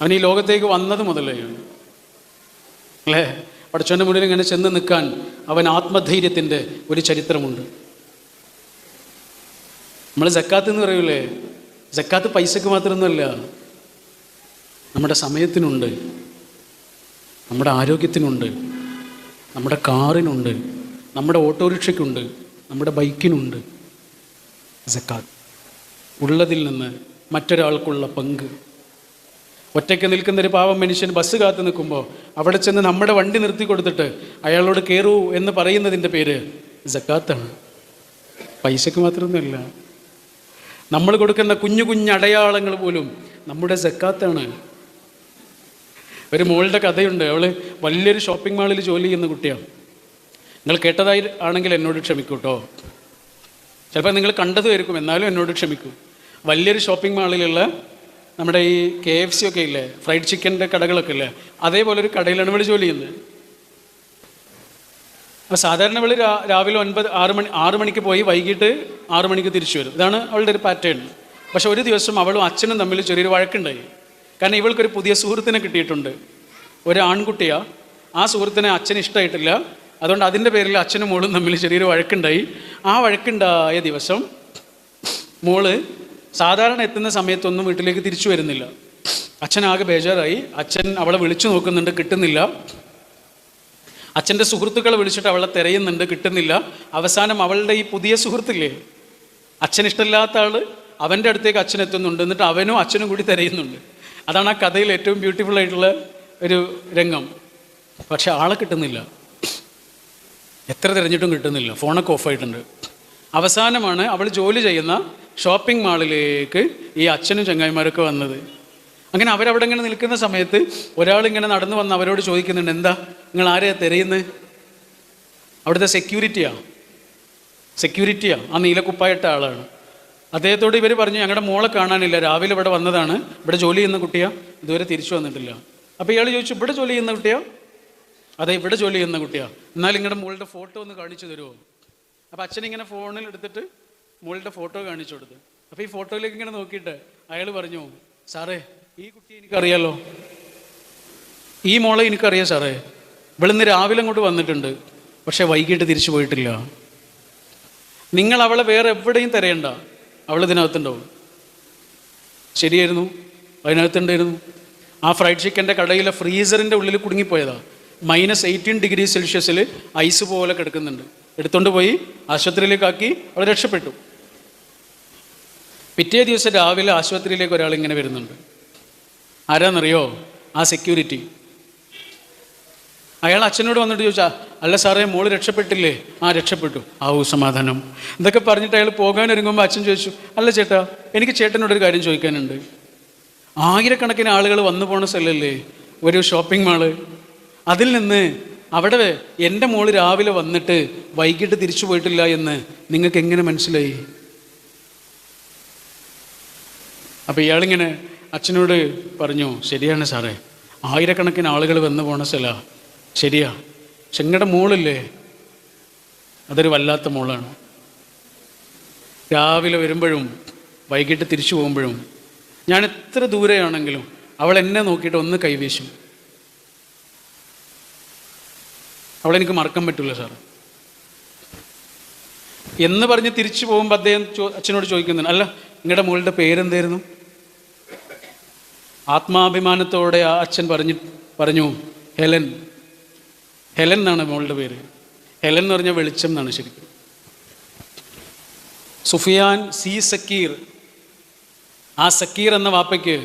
അവൻ ഈ ലോകത്തേക്ക് വന്നത് മുതലേ. അല്ലേ? പഠിച്ചവന്റെ മുന്നിൽ ഇങ്ങനെ ചെന്ന് നിൽക്കാൻ അവൻ ആത്മധൈര്യത്തിന്റെ ഒരു ചരിത്രമുണ്ട്. നമ്മൾ ജക്കാത്ത് എന്ന് പറയൂലേ? ജക്കാത്ത് പൈസക്ക് മാത്രമൊന്നുമല്ല. നമ്മുടെ സമയത്തിനുണ്ട്. നമ്മുടെ ആരോഗ്യത്തിനുണ്ട്. നമ്മുടെ കാറിനുണ്ട്. നമ്മുടെ ഓട്ടോറിക്ഷയ്ക്കുണ്ട്. നമ്മുടെ ബൈക്കിനുണ്ട്. ജക്കാത്ത് ഉള്ളതിൽ നിന്ന് മറ്റൊരാൾക്കുള്ള പങ്ക്. ഒറ്റയ്ക്ക് നിൽക്കുന്ന ഒരു പാവം മനുഷ്യൻ ബസ് കാത്തു നിൽക്കുമ്പോൾ അവിടെ ചെന്ന് നമ്മുടെ വണ്ടി നിർത്തി കൊടുത്തിട്ട് അയാളോട് കയറൂ എന്ന് പറയുന്നതിന്റെ പേര് ജക്കാത്താണ് പൈസയ്ക്ക് മാത്രമൊന്നുമല്ല. നമ്മൾ കൊടുക്കുന്ന കുഞ്ഞു കുഞ്ഞു അടയാളങ്ങൾ പോലും നമ്മുടെ ജക്കാത്താണ് ഒരു മോളുടെ കഥയുണ്ട്. അവൾ വലിയൊരു ഷോപ്പിംഗ് മാളിൽ ജോലി ചെയ്യുന്ന കുട്ടിയാണ്. നിങ്ങൾ കേട്ടതായി ആണെങ്കിൽ എന്നോട് ക്ഷമിക്കൂ കേട്ടോ ചിലപ്പോൾ നിങ്ങൾ കണ്ടതുമായിരിക്കും എന്നാലും എന്നോട് ക്ഷമിക്കൂ. വലിയൊരു ഷോപ്പിംഗ് മാളിലുള്ള നമ്മുടെ ഈ കെ എഫ് സി ഒക്കെ ഇല്ലേ? ഫ്രൈഡ് ചിക്കന്റെ കടകളൊക്കെ ഇല്ലേ? അതേപോലെ ഒരു കടയിലാണ് ഇവിടെ ജോലി ചെയ്യുന്നത്. അപ്പോൾ സാധാരണ വെളി രാവിലെ ഒൻപത് ആറ് മണി ആറ് മണിക്ക് പോയി വൈകിട്ട് ആറ് മണിക്ക് തിരിച്ചു വരും. ഇതാണ് അവളുടെ ഒരു പാറ്റേൺ പക്ഷെ ഒരു ദിവസം അവളും അച്ഛനും തമ്മിൽ ചെറിയൊരു വഴക്കുണ്ടായി. കാരണം ഇവൾക്കൊരു പുതിയ സുഹൃത്തിനെ കിട്ടിയിട്ടുണ്ട്. ഒരു ആൺകുട്ടിയാ. ആ സുഹൃത്തിനെ അച്ഛൻ ഇഷ്ടമായിട്ടില്ല അതുകൊണ്ട് അതിന്റെ പേരിൽ അച്ഛനും മോളും തമ്മിൽ ചെറിയൊരു വഴക്കുണ്ടായി. ആ വഴക്കുണ്ടായ ദിവസം മോൾ സാധാരണ എത്തുന്ന സമയത്തൊന്നും വീട്ടിലേക്ക് തിരിച്ചു വരുന്നില്ല. ആകെ ബേജാറായി. അച്ഛൻ അവളെ വിളിച്ചു നോക്കുന്നുണ്ട് കിട്ടുന്നില്ല. അച്ഛന്റെ സുഹൃത്തുക്കളെ വിളിച്ചിട്ട് അവളെ തിരയുന്നുണ്ട് കിട്ടുന്നില്ല. അവസാനം അവളുടെ ഈ പുതിയ സുഹൃത്തില്ലേ? അച്ഛൻ ഇഷ്ടമില്ലാത്ത ആൾ അവന്റെ അടുത്തേക്ക് അച്ഛൻ എത്തുന്നുണ്ട്. എന്നിട്ട് അവനും അച്ഛനും കൂടി തിരയുന്നുണ്ട്. അതാണ് ആ കഥയിൽ ഏറ്റവും ബ്യൂട്ടിഫുൾ ആയിട്ടുള്ള ഒരു രംഗം. പക്ഷെ ആളെ കിട്ടുന്നില്ല. എത്ര തിരഞ്ഞിട്ടും കിട്ടുന്നില്ല. ഫോണൊക്കെ ഓഫായിട്ടുണ്ട് അവസാനമാണ് അവൾ ജോലി ചെയ്യുന്ന ഷോപ്പിംഗ് മാളിലേക്ക് ഈ അച്ഛനും ചങ്ങായിമാരൊക്കെ വന്നത്. അങ്ങനെ അവരവിടെ ഇങ്ങനെ നിൽക്കുന്ന സമയത്ത് ഒരാൾ ഇങ്ങനെ നടന്നു വന്ന് അവരോട് ചോദിക്കുന്നുണ്ട് എന്താ? നിങ്ങൾ ആരെയാ തിരയുന്നത് അവിടുത്തെ സെക്യൂരിറ്റിയാ സെക്യൂരിറ്റിയാ ആ നീലക്കുപ്പായിട്ട ആളാണ്. അദ്ദേഹത്തോട് ഇവർ പറഞ്ഞു ഞങ്ങളുടെ മോളെ കാണാനില്ല. രാവിലെ ഇവിടെ വന്നതാണ്. ഇവിടെ ജോലി ചെയ്യുന്ന കുട്ടിയാ. ഇതുവരെ തിരിച്ചു വന്നിട്ടില്ല. അപ്പോൾ ഇയാൾ ചോദിച്ചു ഇവിടെ ജോലി ചെയ്യുന്ന കുട്ടിയാ? അതെ ഇവിടെ ജോലി ചെയ്യുന്ന കുട്ടിയാ. എന്നാൽ നിങ്ങളുടെ മോളുടെ ഫോട്ടോ ഒന്ന് കാണിച്ചു തരുമോ അപ്പോൾ അച്ഛൻ ഇങ്ങനെ ഫോണിൽ എടുത്തിട്ട് മോളുടെ ഫോട്ടോ കാണിച്ചു കൊടുത്ത്. അപ്പോൾ ഈ ഫോട്ടോയിലേക്ക് ഇങ്ങനെ നോക്കിയിട്ട് അയാൾ പറഞ്ഞു സാറേ ഈ കുട്ടി എനിക്കറിയാലോ? ഈ മോളെ എനിക്കറിയാം സാറേ. ഇവളിന്ന് രാവിലെ അങ്ങോട്ട് വന്നിട്ടുണ്ട് പക്ഷേ വൈകിട്ട് തിരിച്ചു പോയിട്ടില്ല. നിങ്ങൾ അവളെ വേറെ എവിടെയും തിരയണ്ട അവൾ ഇതിനകത്തുണ്ടാവും. ശരിയായിരുന്നു? അതിനകത്തുണ്ടായിരുന്നു? ആ ഫ്രൈഡ് ചിക്കന്റെ കടയിലെ ഫ്രീസറിന്റെ ഉള്ളിൽ കുടുങ്ങിപ്പോയതാ. മൈനസ് എയ്റ്റീൻ ഡിഗ്രി സെൽഷ്യസിൽ ഐസ് പോലെ കിടക്കുന്നുണ്ട്. എടുത്തുകൊണ്ട് പോയി ആശുപത്രിയിലേക്കാക്കി അവൾ രക്ഷപ്പെട്ടു. പിറ്റേ ദിവസം രാവിലെ ആശുപത്രിയിലേക്ക് ഒരാൾ ഇങ്ങനെ വരുന്നുണ്ട്. ആരാന്നറിയോ? ആ സെക്യൂരിറ്റി അയാൾ അച്ഛനോട് വന്നിട്ട് ചോദിച്ചാ അല്ല സാറേ മോൾ രക്ഷപ്പെട്ടില്ലേ? ആ രക്ഷപ്പെട്ടു. ആവൂ സമാധാനം. ഇതൊക്കെ പറഞ്ഞിട്ട് അയാൾ പോകാൻ ഒരുങ്ങുമ്പോൾ അച്ഛൻ ചോദിച്ചു അല്ല ചേട്ടാ എനിക്ക് ചേട്ടനോടൊരു കാര്യം ചോദിക്കാനുണ്ട്. ആയിരക്കണക്കിന് ആളുകൾ വന്നു പോണ സ്ഥലമല്ലേ ഒരു ഷോപ്പിംഗ് മാൾ അതിൽ നിന്ന് അവിടെ എന്റെ മോൾ രാവിലെ വന്നിട്ട് വൈകിട്ട് തിരിച്ചു പോയിട്ടില്ല എന്ന് നിങ്ങൾക്ക് എങ്ങനെ മനസ്സിലായി? അപ്പോൾ ഇയാളിങ്ങനെ അച്ഛനോട് പറഞ്ഞു ശരിയാണ് സാറേ. ആയിരക്കണക്കിന് ആളുകൾ വന്നു പോണ സ്ഥല. ശരിയാ. പക്ഷെ മോളില്ലേ? അതൊരു വല്ലാത്ത മോളാണ്. രാവിലെ വരുമ്പോഴും വൈകിട്ട് തിരിച്ചു പോകുമ്പോഴും ഞാൻ എത്ര ദൂരെയാണെങ്കിലും അവൾ എന്നെ നോക്കിയിട്ട് ഒന്ന് കൈവീശും. അവളെനിക്ക് മറക്കാൻ പറ്റില്ല സാർ എന്ന് പറഞ്ഞ് തിരിച്ചു പോകുമ്പോൾ അദ്ദേഹം അച്ഛനോട് ചോദിക്കുന്നുണ്ട് അല്ല നിങ്ങളുടെ മോളുടെ പേരെന്തായിരുന്നു? ആത്മാഭിമാനത്തോടെ ആ അച്ഛൻ പറഞ്ഞു പറഞ്ഞു ഹെലൻ ഹെലൻ എന്നാണ് മോളുടെ പേര്. ഹെലൻ എന്ന് പറഞ്ഞാൽ വെളിച്ചം എന്നാണ് ശരിക്കും. സുഫിയാൻ സി സക്കീർ ആ സക്കീർ എന്ന വാപ്പയ്ക്ക്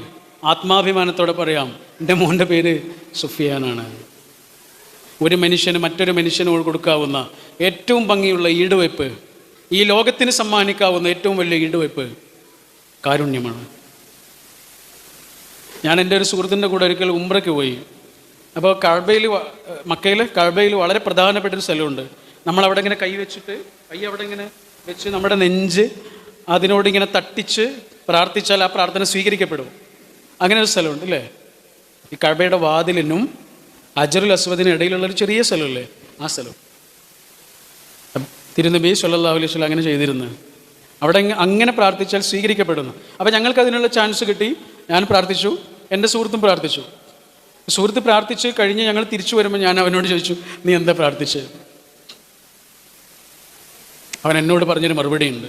ആത്മാഭിമാനത്തോടെ പറയാം എന്റെ മോന്റെ പേര് സുഫിയാനാണ് ഒരു മനുഷ്യന് മറ്റൊരു മനുഷ്യനോട് കൊടുക്കാവുന്ന ഏറ്റവും ഭംഗിയുള്ള ഈടുവയ്പ് ഈ ലോകത്തിന് സമ്മാനിക്കാവുന്ന ഏറ്റവും വലിയ ഈടുവയ്പ് കാരുണ്യമാണ്. ഞാൻ എന്റെ ഒരു സുഹൃത്തിന്റെ കൂടെ ഒരിക്കൽ ഉംറയ്ക്ക് പോയി. അപ്പോൾ കഴബയിൽ മക്കയിൽ കഴബയിൽ വളരെ പ്രധാനപ്പെട്ട ഒരു സ്ഥലമുണ്ട്. നമ്മൾ അവിടെ ഇങ്ങനെ കൈ വെച്ചിട്ട് കൈ അവിടെ ഇങ്ങനെ വെച്ച് നമ്മുടെ നെഞ്ച് അതിനോട് ഇങ്ങനെ തട്ടിച്ച് പ്രാർത്ഥിച്ചാൽ ആ പ്രാർത്ഥന സ്വീകരിക്കപ്പെടും. അങ്ങനെ ഒരു സ്ഥലമുണ്ട് അല്ലേ? ഈ കഴബയുടെ വാതിലിനും അജറുൽ അസ്വദിനും ഇടയിലുള്ള ഒരു ചെറിയ സ്ഥലമല്ലേ? ആ സ്ഥലം. തിരുനബി സല്ലല്ലാഹു അലൈഹി വസല്ലം അങ്ങനെ ചെയ്തിരുന്നു. അവിടെ അങ്ങനെ പ്രാർത്ഥിച്ചാൽ സ്വീകരിക്കപ്പെടുന്നു. അപ്പോൾ ഞങ്ങൾക്ക് അതിനുള്ള ചാൻസ് കിട്ടി. ഞാൻ പ്രാർത്ഥിച്ചു. എന്റെ സുഹൃത്തും പ്രാർത്ഥിച്ചു. സുഹൃത്ത് പ്രാർത്ഥിച്ച് കഴിഞ്ഞ് ഞങ്ങൾ തിരിച്ചു വരുമ്പോൾ ഞാൻ അവനോട് ചോദിച്ചു നീ എന്താ പ്രാർത്ഥിച്ചത് അവൻ എന്നോട് പറഞ്ഞൊരു മറുപടി ഉണ്ട്.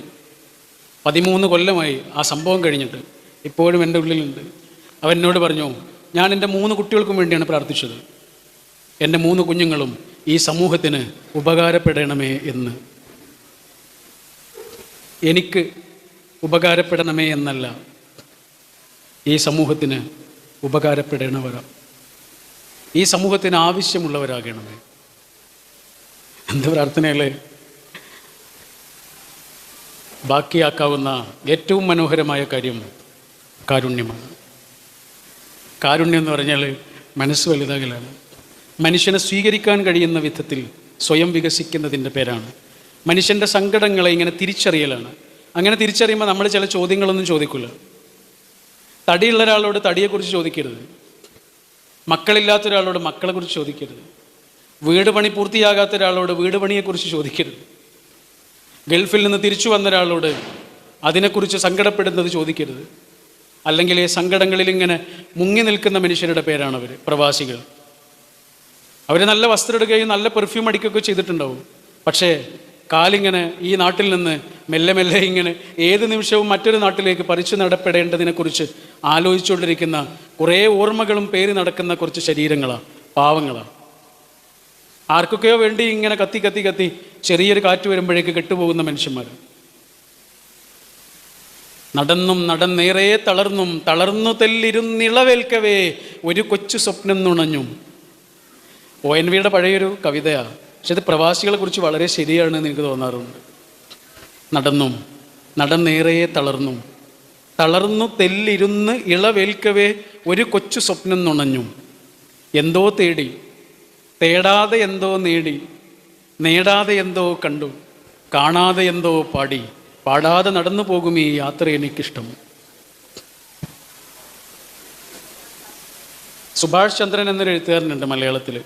പതിമൂന്ന് കൊല്ലമായി ആ സംഭവം കഴിഞ്ഞിട്ട് ഇപ്പോഴും എന്റെ ഉള്ളിലുണ്ട്. അവൻ എന്നോട് പറഞ്ഞു ഞാൻ എന്റെ മൂന്ന് കുട്ടികൾക്കും വേണ്ടിയാണ് പ്രാർത്ഥിച്ചത്. എന്റെ മൂന്ന് കുഞ്ഞുങ്ങളും ഈ സമൂഹത്തിന് ഉപകാരപ്പെടണമേ എന്ന്. എനിക്ക് ഉപകാരപ്പെടണമേ എന്നല്ല ഈ സമൂഹത്തിന് ഉപകാരപ്പെടണവരാ ഈ സമൂഹത്തിന് ആവശ്യമുള്ളവരാകണമേ. എന്ത് പ്രാർത്ഥനയല്ലേ ബാക്കിയാക്കാവുന്ന ഏറ്റവും മനോഹരമായ കാര്യം കാരുണ്യമാണ്. കാരുണ്യം എന്ന് പറഞ്ഞാൽ മനസ്സ് വലുതാകലാണ്. മനുഷ്യനെ സ്വീകരിക്കാൻ കഴിയുന്ന വിധത്തിൽ സ്വയം വികസിക്കുന്നതിന്റെ പേരാണ്. മനുഷ്യന്റെ സങ്കടങ്ങളെ ഇങ്ങനെ തിരിച്ചറിയലാണ്. അങ്ങനെ തിരിച്ചറിയുമ്പോൾ നമ്മൾ ചില ചോദ്യങ്ങളൊന്നും ചോദിക്കില്ല. തടിയുള്ള ഒരാളോട് തടിയെക്കുറിച്ച് ചോദിക്കരുത്. മക്കളില്ലാത്ത ഒരാളോട് മക്കളെക്കുറിച്ച് ചോദിക്കരുത്. വീട് പണി പൂർത്തിയാകാത്ത ഒരാളോട് വീട് പണിയെക്കുറിച്ച് ചോദിക്കരുത്. ഗൾഫിൽ നിന്ന് തിരിച്ചു വന്ന ഒരാളോട് അതിനെക്കുറിച്ച് സങ്കടപ്പെടുന്നത് ചോദിക്കരുത്. അല്ലെങ്കിൽ ഈ സങ്കടങ്ങളിൽ ഇങ്ങനെ മുങ്ങി നിൽക്കുന്ന മനുഷ്യരുടെ പേരാണ് അവർ പ്രവാസികൾ. അവർ നല്ല വസ്ത്രം ഇടുകയും നല്ല പെർഫ്യൂം അടിക്കുകയൊക്കെ ചെയ്തിട്ടുണ്ടാവും. പക്ഷേ കാലിങ്ങനെ ഈ നാട്ടിൽ നിന്ന് മെല്ലെ മെല്ലെ ഇങ്ങനെ ഏത് നിമിഷവും മറ്റൊരു നാട്ടിലേക്ക് പറിച്ചു നടപ്പെടേണ്ടതിനെക്കുറിച്ച് ആലോചിച്ചുകൊണ്ടിരിക്കുന്ന കുറേ ഓർമ്മകളും പേര് നടക്കുന്ന കുറച്ച് ശരീരങ്ങളാണ് പാവങ്ങളാണ് ആർക്കൊക്കെയോ വേണ്ടി ഇങ്ങനെ കത്തി കത്തി കത്തി ചെറിയൊരു കാറ്റ് വരുമ്പോഴേക്ക് കെട്ടുപോകുന്ന മനുഷ്യന്മാർ നടന്നും നടന്നേറെ തളർന്നും തളർന്നു തെല്ലിരുന്നിളവേൽക്കവേ ഒരു കൊച്ചു സ്വപ്നം നുണഞ്ഞു. ഒ എൻ വിയുടെ പഴയൊരു കവിതയാണ് പക്ഷെ ഇത് പ്രവാസികളെ കുറിച്ച് വളരെ ശരിയാണെന്ന് എനിക്ക് തോന്നാറുണ്ട്. നടന്നും നടന്നേറെ തളർന്നും. തളർന്നു തെല്ലിരുന്ന് ഇളവേൽക്കവേ ഒരു കൊച്ചു സ്വപ്നം നുണഞ്ഞു. എന്തോ തേടി തേടാതെ എന്തോ നേടി നേടാതെ എന്തോ കണ്ടു കാണാതെ എന്തോ പാടി പാടാതെ നടന്നു പോകും ഈ യാത്ര എനിക്കിഷ്ടം. സുഭാഷ് ചന്ദ്രൻ എന്നൊരു എഴുത്തുകാരനുണ്ട് മലയാളത്തിൽ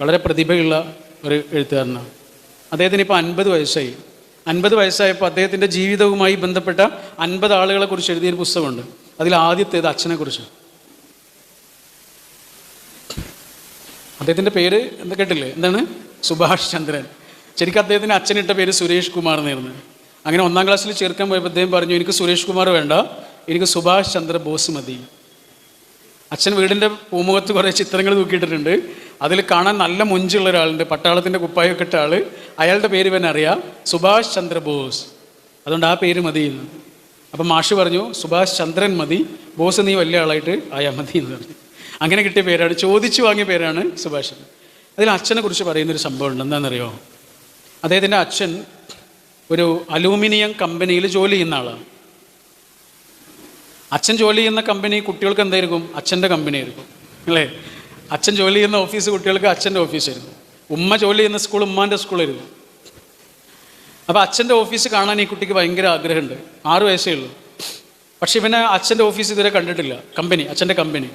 വളരെ പ്രതിഭയുള്ള ഒരു എഴുത്തുകാരനാണ്. അദ്ദേഹത്തിന് ഇപ്പോൾ അൻപത് വയസ്സായി. അൻപത് വയസ്സായപ്പോൾ അദ്ദേഹത്തിന്റെ ജീവിതവുമായി ബന്ധപ്പെട്ട അൻപത് ആളുകളെ കുറിച്ച് എഴുതിയൊരു പുസ്തകമുണ്ട്. അതിൽ ആദ്യത്തേത് അച്ഛനെക്കുറിച്ച് അദ്ദേഹത്തിന്റെ പേര് എന്താ കേട്ടില്ലേ? എന്താണ്? സുഭാഷ് ചന്ദ്രൻ. ശരിക്കും അദ്ദേഹത്തിന് അച്ഛനിട്ട പേര് സുരേഷ് കുമാർ എന്നായിരുന്നു. അങ്ങനെ ഒന്നാം ക്ലാസ്സിൽ ചേർക്കാൻ പോയപ്പോൾ അദ്ദേഹം പറഞ്ഞു എനിക്ക് സുരേഷ് കുമാർ വേണ്ട. എനിക്ക് സുഭാഷ് ചന്ദ്ര ബോസ് മതി. അച്ഛൻ വീടിന്റെ പൂമുഖത്ത് കുറേ ചിത്രങ്ങൾ തൂക്കിയിട്ടിട്ടുണ്ട്. അതിൽ കാണാൻ നല്ല മുഞ്ചുള്ള ഒരാളുണ്ട്. പട്ടാളത്തിന്റെ കുപ്പായൊക്കെ ഇട്ട ആൾ അയാളുടെ പേര് ഇവൻ അറിയാം. സുഭാഷ് ചന്ദ്രബോസ്. അതുകൊണ്ട് ആ പേര് മതി എന്ന്. അപ്പം മാഷ് പറഞ്ഞു സുഭാഷ് ചന്ദ്രൻ മതി. ബോസ് നീ വലിയ ആളായിട്ട് ആയാൽ മതി എന്ന് പറഞ്ഞു. അങ്ങനെ കിട്ടിയ പേരാണ്. ചോദിച്ചു വാങ്ങിയ പേരാണ് സുഭാഷ് അതിൽ അച്ഛനെ കുറിച്ച് പറയുന്നൊരു സംഭവമുണ്ട്. എന്താണെന്നറിയോ? അദ്ദേഹത്തിന്റെ അച്ഛൻ ഒരു അലൂമിനിയം കമ്പനിയിൽ ജോലി ചെയ്യുന്ന ആളാണ്. അച്ഛൻ ജോലി ചെയ്യുന്ന കമ്പനി കുട്ടികൾക്ക് എന്തായിരിക്കും? അച്ഛന്റെ കമ്പനി ആയിരിക്കും അല്ലേ? അച്ഛൻ ജോലി ചെയ്യുന്ന ഓഫീസ് കുട്ടികൾക്ക് അച്ഛന്റെ ഓഫീസായിരുന്നു. ഉമ്മ ജോലി ചെയ്യുന്ന സ്കൂൾ ഉമ്മാന്റെ സ്കൂളായിരുന്നു. അപ്പോൾ അച്ഛന്റെ ഓഫീസ് കാണാൻ ഈ കുട്ടിക്ക് ഭയങ്കര ആഗ്രഹമുണ്ട്. ആറ് വയസ്സേ ഉള്ളൂ. പക്ഷേ ഇവനെ അച്ഛന്റെ ഓഫീസ് ഇതുവരെ കണ്ടിട്ടില്ല. കമ്പനി അച്ഛന്റെ കമ്പനി.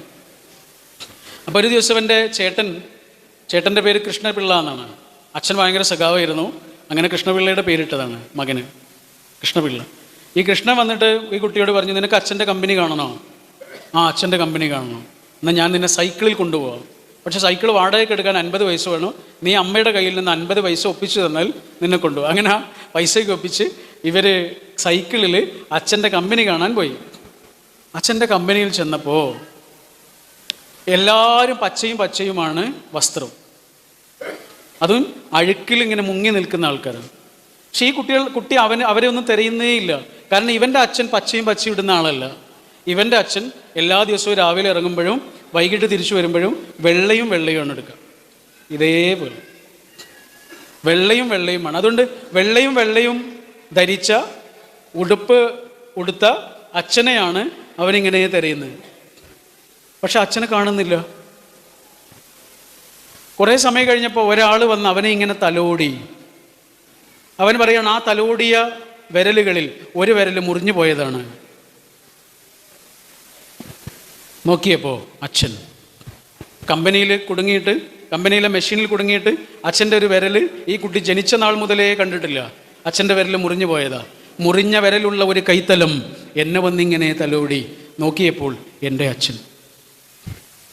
അപ്പോൾ ഒരു ദിവസം എന്റെ ചേട്ടൻ ചേട്ടന്റെ പേര് കൃഷ്ണപിള്ള എന്നാണ്. അച്ഛൻ ഭയങ്കര സഖാവായിരുന്നു. അങ്ങനെ കൃഷ്ണപിള്ളയുടെ പേരിട്ടതാണ് മകന്. കൃഷ്ണപിള്ള. ഈ കൃഷ്ണൻ വന്നിട്ട് ഈ കുട്ടിയോട് പറഞ്ഞു നിനക്ക് അച്ഛന്റെ കമ്പനി കാണണോ? ആ അച്ഛന്റെ കമ്പനി കാണണം. എന്നാൽ ഞാൻ നിന്നെ സൈക്കിളിൽ കൊണ്ടുപോകാം പക്ഷെ സൈക്കിൾ വാടകയ്ക്ക് എടുക്കാൻ അൻപത് പൈസ വേണം. നീ അമ്മയുടെ കയ്യിൽ നിന്ന് അൻപത് പൈസ ഒപ്പിച്ചു തന്നാൽ നിന്നെ കൊണ്ടുപോകും അങ്ങനെ ആ പൈസയ്ക്ക് ഒപ്പിച്ച് ഇവർ സൈക്കിളിൽ അച്ഛന്റെ കമ്പനി കാണാൻ പോയി. അച്ഛന്റെ കമ്പനിയിൽ ചെന്നപ്പോൾ എല്ലാവരും പച്ചയും പച്ചയുമാണ് വസ്ത്രം. അതും അഴുക്കിൽ ഇങ്ങനെ മുങ്ങി നിൽക്കുന്ന ആൾക്കാരാണ്. പക്ഷേ ഈ കുട്ടികൾ കുട്ടി അവന് അവരെ ഒന്നും തിരയുന്നേ ഇല്ല. കാരണം ഇവന്റെ അച്ഛൻ പച്ചയും പച്ചയും ഇടുന്ന ആളല്ല. ഇവന്റെ അച്ഛൻ എല്ലാ ദിവസവും രാവിലെ ഇറങ്ങുമ്പോഴും വൈകിട്ട് തിരിച്ചു വരുമ്പോഴും വെള്ളയും വെള്ളയുമാണ് എടുക്കുക. ഇതേപോലെ. വെള്ളയും വെള്ളയുമാണ്. അതുകൊണ്ട് വെള്ളയും വെള്ളയും ധരിച്ച ഉടുപ്പ് ഉടുത്ത അച്ഛനെയാണ് അവനിങ്ങനെ തിരയുന്നത്. പക്ഷെ അച്ഛനെ കാണുന്നില്ല. കുറേ സമയം കഴിഞ്ഞപ്പോൾ ഒരാൾ വന്ന് അവനെ ഇങ്ങനെ തലോടി. അവൻ പറയാണ് ആ തലോടിയ വിരലുകളിൽ ഒരു വിരൽ മുറിഞ്ഞു പോയതാണ്. നോക്കിയപ്പോൾ അച്ഛൻ. കമ്പനിയിൽ കുടുങ്ങിയിട്ട് കമ്പനിയിലെ മെഷീനിൽ കുടുങ്ങിയിട്ട് അച്ഛന്റെ ഒരു വിരൽ ഈ കുട്ടി ജനിച്ച നാൾ മുതലേ കണ്ടിട്ടില്ല. അച്ഛന്റെ വിരൽ മുറിഞ്ഞു പോയതാ. മുറിഞ്ഞ വിരലുള്ള ഒരു കൈത്തലം എന്നെ വന്നിങ്ങനെ തലോടി നോക്കിയപ്പോൾ എന്റെ അച്ഛൻ.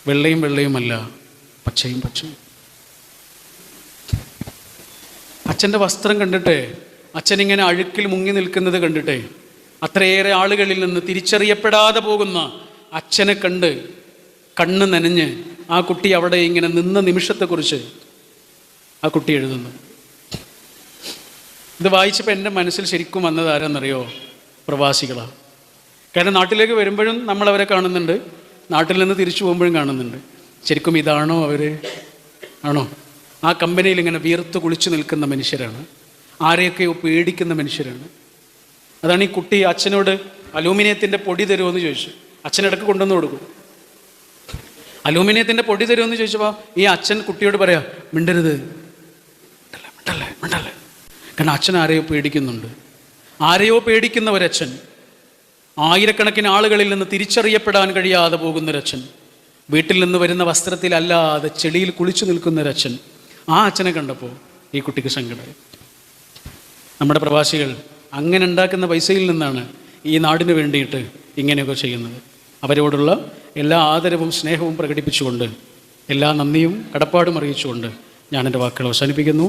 വെള്ളയും വെള്ളയുമല്ല പച്ചയും പച്ചയും. അച്ഛന്റെ വസ്ത്രം കണ്ടിട്ട് അച്ഛൻ ഇങ്ങനെ അഴുക്കിൽ മുങ്ങി നിൽക്കുന്നത് കണ്ടിട്ട് അത്രയേറെ ആളുകളിൽ നിന്ന് തിരിച്ചറിയപ്പെടാതെ പോകുന്ന അച്ഛനെ കണ്ട് കണ്ണ് നനഞ്ഞ് ആ കുട്ടി അവിടെ ഇങ്ങനെ നിന്ന നിമിഷത്തെക്കുറിച്ച് ആ കുട്ടി എഴുതുന്നു. ഇത് വായിച്ചപ്പോൾ എന്റെ മനസ്സിൽ ശരിക്കും വന്നത് ആരാന്നറിയോ? പ്രവാസികളാണ് കാരണം നാട്ടിലേക്ക് വരുമ്പോഴും നമ്മളവരെ കാണുന്നുണ്ട്. നാട്ടിൽ നിന്ന് തിരിച്ചു പോകുമ്പോഴും കാണുന്നുണ്ട്. ശരിക്കും ഇതാണോ അവർ ആണോ? ആ കമ്പനിയിൽ ഇങ്ങനെ വിയർത്ത് കുളിച്ചു നിൽക്കുന്ന മനുഷ്യരാണ്. ആരെയൊക്കെയോ പേടിക്കുന്ന മനുഷ്യരാണ്. അതാണ് ഈ കുട്ടി അച്ഛനോട് അലൂമിനിയത്തിന്റെ പൊടി തരുമോ എന്ന് ചോദിച്ചു. അച്ഛനിടക്ക് കൊണ്ടുവന്ന് കൊടുക്കും. അലൂമിനിയത്തിന്റെ പൊടി തരുമെന്ന് ചോദിച്ചപ്പോൾ ഈ അച്ഛൻ കുട്ടിയോട് പറയാ മിണ്ടരുത്. മിണ്ടല്ലേ മിണ്ടല്ലേ മിണ്ടല്ലേ. കാരണം അച്ഛൻ ആരെയോ പേടിക്കുന്നുണ്ട്. ആരെയോ പേടിക്കുന്ന ഒരച്ഛൻ ആയിരക്കണക്കിന് ആളുകളിൽ നിന്ന് തിരിച്ചറിയപ്പെടാൻ കഴിയാതെ പോകുന്നൊരച്ഛൻ. വീട്ടിൽ നിന്ന് വരുന്ന വസ്ത്രത്തിലല്ലാതെ ചെടിയിൽ കുളിച്ചു നിൽക്കുന്നൊരച്ഛൻ. ആ അച്ഛനെ കണ്ടപ്പോൾ ഈ കുട്ടിക്ക് സങ്കടമായി നമ്മുടെ പ്രവാസികൾ അങ്ങനെ ഉണ്ടാക്കുന്ന പൈസയിൽ നിന്നാണ് ഈ നാടിന് വേണ്ടിയിട്ട് ഇങ്ങനെയൊക്കെ ചെയ്യുന്നത്. അവരോടുള്ള എല്ലാ ആദരവും സ്നേഹവും പ്രകടിപ്പിച്ചുകൊണ്ട് എല്ലാ നന്ദിയും കടപ്പാടും അറിയിച്ചുകൊണ്ട് ഞാൻ എന്റെ വാക്കുകൾ അവസാനിപ്പിക്കുന്നു.